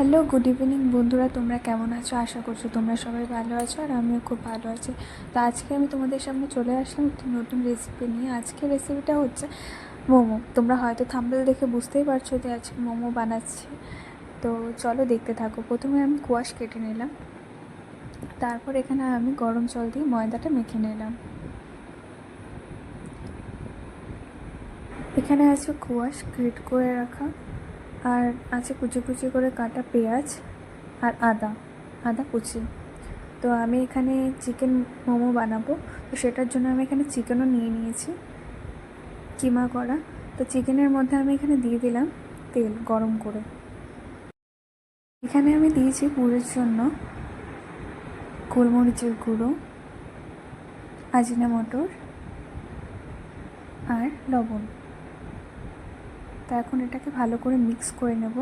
Hello, good evening বন্ধুরা, তোমরা কেমন আছো? আশা করছ তোমরা সবাই ভালো আছো আর আমিও খুব ভালো আছি। তো আজকে আমি তোমাদের সামনে চলে আসলাম একটি নতুন রেসিপি নিয়ে। আজকে রেসিপিটা হচ্ছে মোমো। তোমরা হয়তো থাম্বেল দেখে বুঝতেই পারছ যে আজকে মোমো বানাচ্ছি। তো চলো দেখতে থাকো। প্রথমে আমি কুয়াশ কেটে নিলাম। তারপর এখানে আমি গরম জল দিয়ে ময়দাটা মেখে নিলাম। এখানে আছে কুয়াশ গ্রেট করে রাখা। আর আছে কুচি কুচি করে কাটা পেঁয়াজ আর আদা আদা কুচি। তো আমি এখানে চিকেন মোমো বানাবো। তো সেটার জন্য আমি এখানে চিকেনও নিয়ে নিয়েছি, কিমা করা। তো চিকেনের মধ্যে আমি এখানে দিয়ে দিলাম তেল গরম করে। এখানে আমি দিয়েছি গুড়ের জন্য গোলমরিচের গুঁড়ো, আজিনা মটর আর লবণ। তা এখন এটাকে ভালো করে মিক্স করে নেব।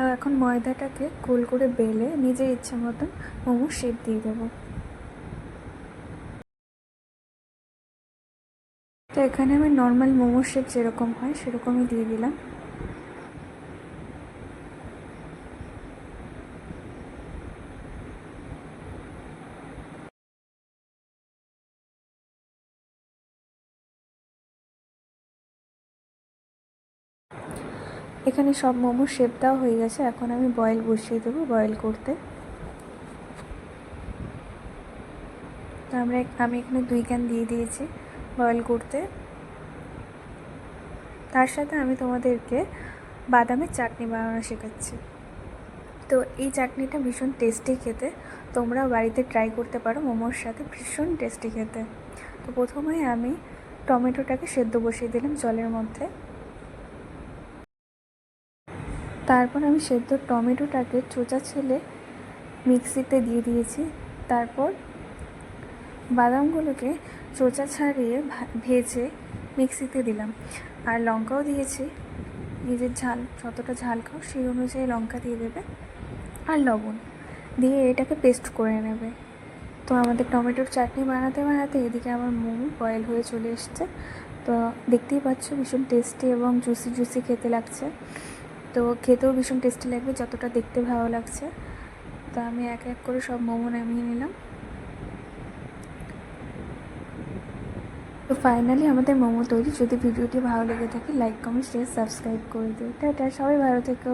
আর এখন ময়দাটাকে গোল করে বেলে নিজের ইচ্ছা মতন মোমো শেপ দিয়ে দেবো। তো এখানে আমি নর্মাল মোমো শেপ যেরকম হয় সেরকমই দিয়ে দিলাম। এখানে সব মোমো শেপ দেওয়া হয়ে গেছে। এখন আমি বয়েল বসিয়ে দেবো বয়েল করতে। তো আমরা আমি এখানে দুই ক্যান দিয়ে দিয়েছি বয়েল করতে। তার সাথে আমি তোমাদেরকে বাদামের চাটনি বানানো শেখাচ্ছি। তো এই চাটনিটা ভীষণ টেস্টি খেতে। তোমরা বাড়িতে ট্রাই করতে পারো মোমোর সাথে, ভীষণ টেস্টি খেতে। তো প্রথমে আমি টমেটোটাকে সেদ্ধ বসিয়ে দিলাম জলের মধ্যে। তারপর আমি সেদ্ধ টমেটোটাকে চোচা ছেলে মিক্সিতে দিয়ে দিয়েছি। তারপর বাদামগুলোকে চোচা ছাড়িয়ে ভেজে মিক্সিতে দিলাম। আর লঙ্কাও দিয়েছি। নিজের ঝাল, যতটা ঝাল খাও সেই অনুযায়ী লঙ্কা দিয়ে দেবে। আর লবণ দিয়ে এটাকে পেস্ট করে নেবে। তো আমাদের টমেটোর চাটনি বানাতে বানাতে এদিকে আমার মোমো বয়েল হয়ে চলে এসছে। তো দেখতেই পাচ্ছ ভীষণ টেস্টি এবং জুসি জুসি খেতে লাগছে। তো খেতেও ভীষণ টেস্টি লাগবে, যতটা দেখতে ভালো লাগছে। তো আমি এক এক করে সব মোমো নামিয়ে নিলাম। তো ফাইনালি আমাদের মোমো তৈরি। যদি ভিডিওটি ভালো লেগে থাকে লাইক কমেন্ট শেয়ার সাবস্ক্রাইব করে দিও। টাটা, সবাই ভালো থেকো।